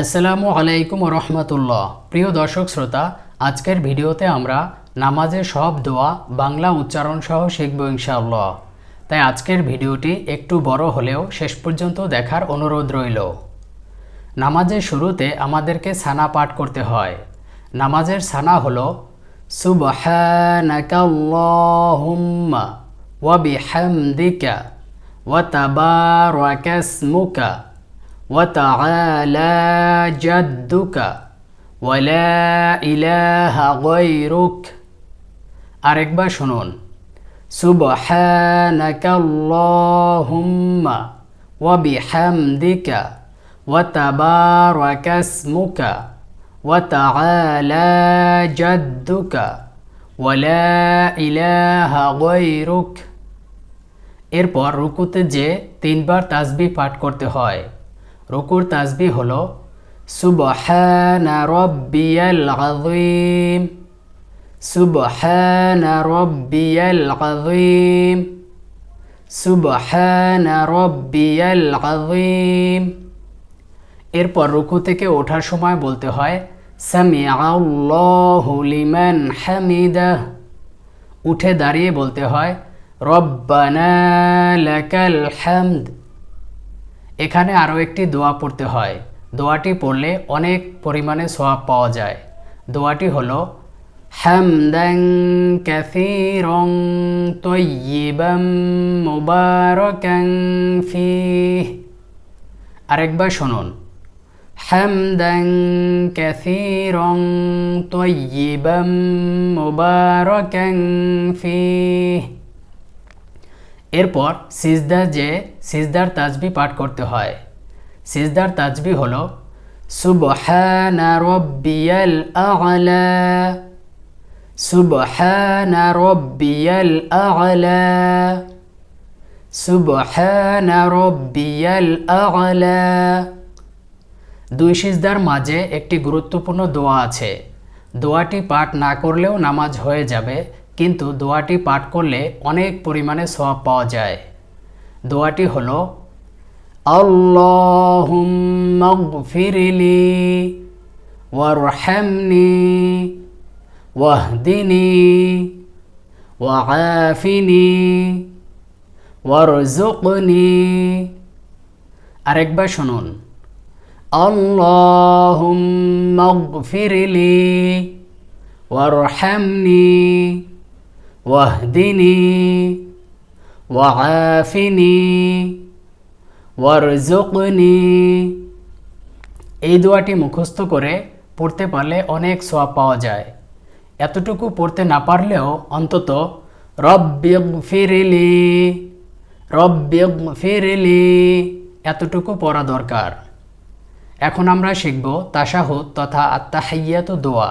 আসসালামু আলাইকুম রহমতুল্লাহ। প্রিয় দর্শক শ্রোতা, আজকের ভিডিওতে আমরা নামাজের সব দোয়া, বাংলা উচ্চারণ সহ শিখব ইনশাআল্লাহ। তাই আজকের ভিডিওটি একটু বড় হলেও শেষ পর্যন্ত দেখার অনুরোধ রইল। নামাজের শুরুতে আমাদেরকে সানা পাঠ করতে হয়। নামাজের সানা হলো, সুবহানাকাল্লাহুম্মা ওয়া বিহামদিকা ওয়া তাবারাকাসমুকা জাদ্দুকা ওয়া লা ইলাহা গায়রুক আরেকবার শুনুন। বিহামদিকা ওয়া তাবারাকাসমুকা ওয়া তাআলা জাদ্দুকা ওয়া লা ইলাহা গায়রুক এরপর রুকুতে যে তিনবার তাসবি পাঠ করতে হয়। রুকুর তাসবি হলো, সুবহানা রব্বিয়াল আযীম, সুবহানা রব্বিয়াল আযীম, সুবহানা আযীম। এরপর রুকু থেকে ওঠার সময় বলতে হয়, সামিআল্লাহু লিমান হামিদাহ। উঠে দাঁড়িয়ে বলতে হয়, রব্বানা লাকাল হামদ। এখানে আরও একটি দোয়া পড়তে হয়। দোয়াটি পড়লে অনেক পরিমাণে সোয়াব পাওয়া যায়। দোয়াটি হলো হামদাং কাসীরং তয়্যিবাম মুবারাকাং ফিহ। আরেকবার শুনুন হামদাং কাসীরং তয়্যিবাম মুবারাকাং ফিহ। এরপর সিজদার যে, সিজদার তাজবি পাঠ করতে হয়। সিজদার তাজবি হলো দুই সিজদার মাঝে একটি গুরুত্বপূর্ণ দোয়া আছে। দোয়াটি পাঠ না করলেও নামাজ হয়ে যাবে। কিন্তু দোয়াটি পাঠ করলে অনেক পরিমাণে সওয়াব পাওয়া যায়। দোয়াটি হলো আল্লাহুম্মাগফিরলি ওয়ারহামনি ওয়াহদিনি ওয়াআফিনি ওয়ারজুকনি আরেকবার শুনুন আল্লাহুম্মাগফিরলি ওয়ারহামনি ওয়াহদিনি ওয়াআফিনি ওয়ারজুকনি এই দোয়াটি মুখস্থ করে পড়তে পারলে অনেক সোয়াব পাওয়া যায়। এতটুকু পড়তে না পারলেও অন্তত রব্বিগ ফিরিলি রব্বিগ ফিরিলি এতটুকু পড়া দরকার। এখন আমরা শিখব তাশাহুদ তথা আত্মাহাইয়াত দোয়া।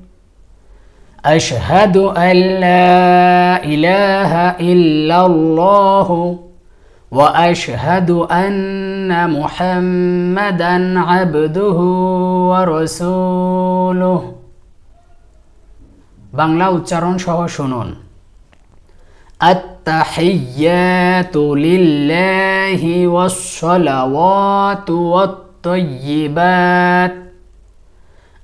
أشهد أن لا إله إلا الله وأشهد أن محمدا عبده ورسوله বাংলা উচ্চারণ সহ শুনুন التحيات لله والصلوات والطيبات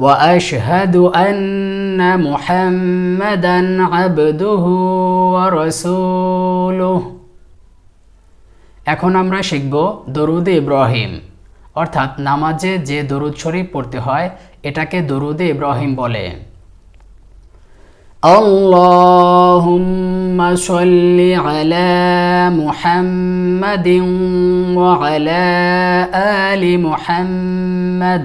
واشهد ان محمدا عبده ورسوله এখন আমরা শিখব দরুদ ইব্রাহিম অর্থাৎ নামাজে যে দরুদ শরীফ পড়তে হয় এটাকে দরুদে ইব্রাহিম বলে اللهم صل على محمد وعلى آل محمد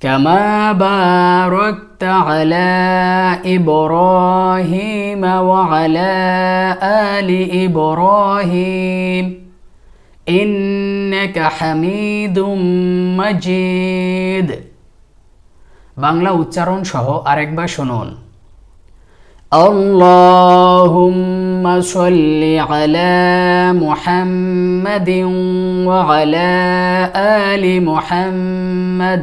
كما باركت على إبراهيم وعلى آل إبراهيم إنك حميد مجيد বাংলা উচ্চারণ সহ আরেকবার শুনুন اللهم صل على محمد وعلى آل محمد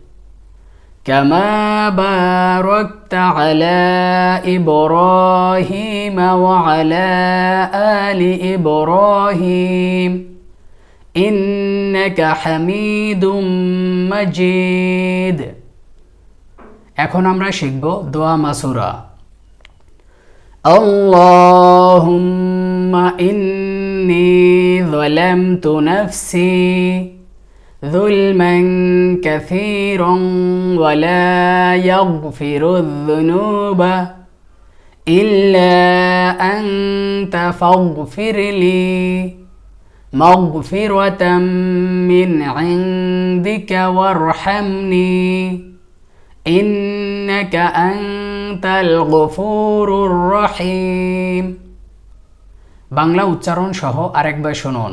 كما باركت على إبراهيم وعلى آل إبراهيم إنك حميد مجيد এখন আমরা শিখব দোয়া মাসুরা اللهم إني ظلمت نفسي ظلما كثيرا ولا يغفر الذنوب إلا أنت فاغفر لي مغفرة من عندك وارحمني إنك أنت الغفور الرحيم বাংলা উচ্চারণ সহ আরেকবার শুনুন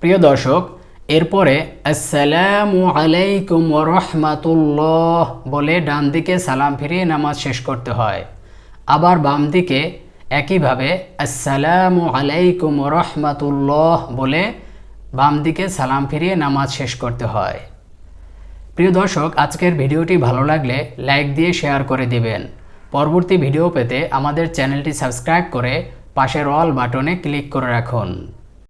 প্রিয় দর্শক, এরপরে আসসালামু আলাইকুম রহমাতুল্লাহ বলে ডান দিকে সালাম ফিরিয়ে নামাজ শেষ করতে হয়। আবার বাম দিকে একইভাবে আসসালামু আলাইকুম রহমাতুল্লাহ বলে বাম দিকে সালাম ফিরিয়ে নামাজ শেষ করতে হয়। প্রিয় দর্শক, আজকের ভিডিওটি ভালো লাগলে লাইক দিয়ে শেয়ার করে দিবেন। পরবর্তী ভিডিও পেতে আমাদের চ্যানেলটি সাবস্ক্রাইব করে পাশের অল বাটনে ক্লিক করে রাখুন।